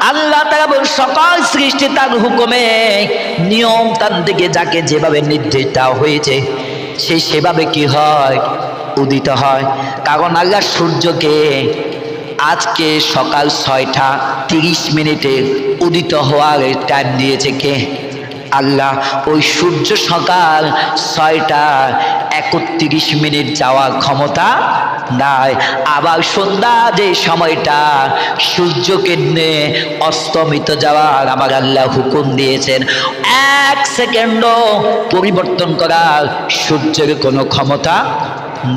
আল্লাহ তারা সকল সৃষ্টি তার হুকুমে, নিয়ম তার দিকে যাকে যেভাবে নির্দেশ দেওয়া হয়েছে, সে সেভাবে কি হয়? উদিত হয়। কারণ আল্লাহ সূর্যকে আজকে সকাল ছয়টা তিরিশ মিনিটে উদিত হওয়ার টাইম দিয়েছে কে? আল্লাহ, ওই সূর্য সকাল ছয়টা একত্রিশ মিনিট যাওয়ার ক্ষমতা নাই। আবার সন্ধ্যা যে সময়টা, সূর্যকে নিয়ে অস্তমিত যাওয়ার আমার আল্লাহ হুকুম দিয়েছেন। এক সেকেন্ডও পরিবর্তন করার সূর্যের কোনো ক্ষমতা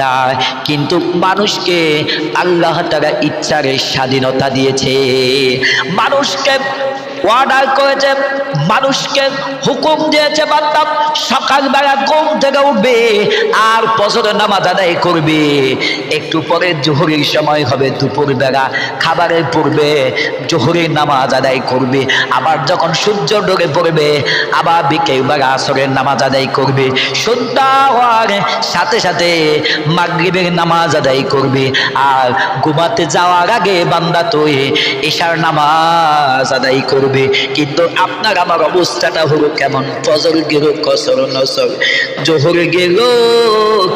না কিন্তু মানুষকে আল্লাহ তারা ইচ্ছার স্বাধীনতা দিয়েছে। মানুষকে অর্ডার করেছে, মানুষকে হুকুম দিয়েছে বান্দা সকালবেলা ঘুম থেকে উঠবে আর ফজরের নামাজ আদায় করবে। একটু পরে জোহরের সময় হবে, দুপুরবেলা খাবারের পূর্বে জোহরের নামাজ আদায় করবে। আবার যখন সূর্য ডোরে পড়বে, আবার বিকেল বেলা আসরের নামাজ আদায় করবে। সন্ধ্যা হওয়ার সাথে সাথে মাগরিবের নামাজ আদায় করবে। আর ঘুমাতে যাওয়ার আগে বান্দা তো এশার নামাজ আদায় করবে। কিন্তু আপনার আমার অবস্থাটা হলো কেমন? ফজর গেল, কসর নসর। জোহর গেল,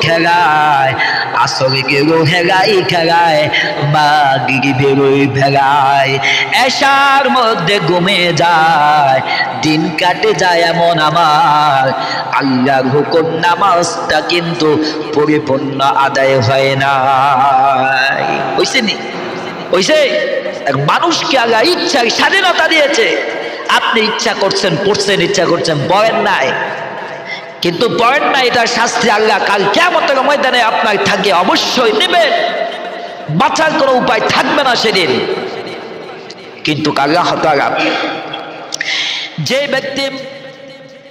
খেলায়। আসর গেল হেগাই খেলায়। মাগি বেরোয় ভেলায়। এশার মধ্যে ঘুমে যায়। দিন কাটে যায় এমন আমার। আল্লাহর হুকুম নামাজটা কিন্তু পরিপূর্ণ আদায় হয় না হইছে নি? হইছে? মানুষকে আল্লাহ ইচ্ছা, স্বাধীনতা দিয়েছে। আপনি ইচ্ছা করছেন, পড়ছেন, ইচ্ছা করছেন বয়ের নাই। কিন্তু বয়ের নাই এটা শাস্তি আল্লাহ কাল কেমন ময়দানে আপনার থাকে অবশ্যই নেবেন বাঁচার কোনো উপায় থাকবে না সেদিন। কিন্তু আল্লাহ তাআলা যে ব্যক্তি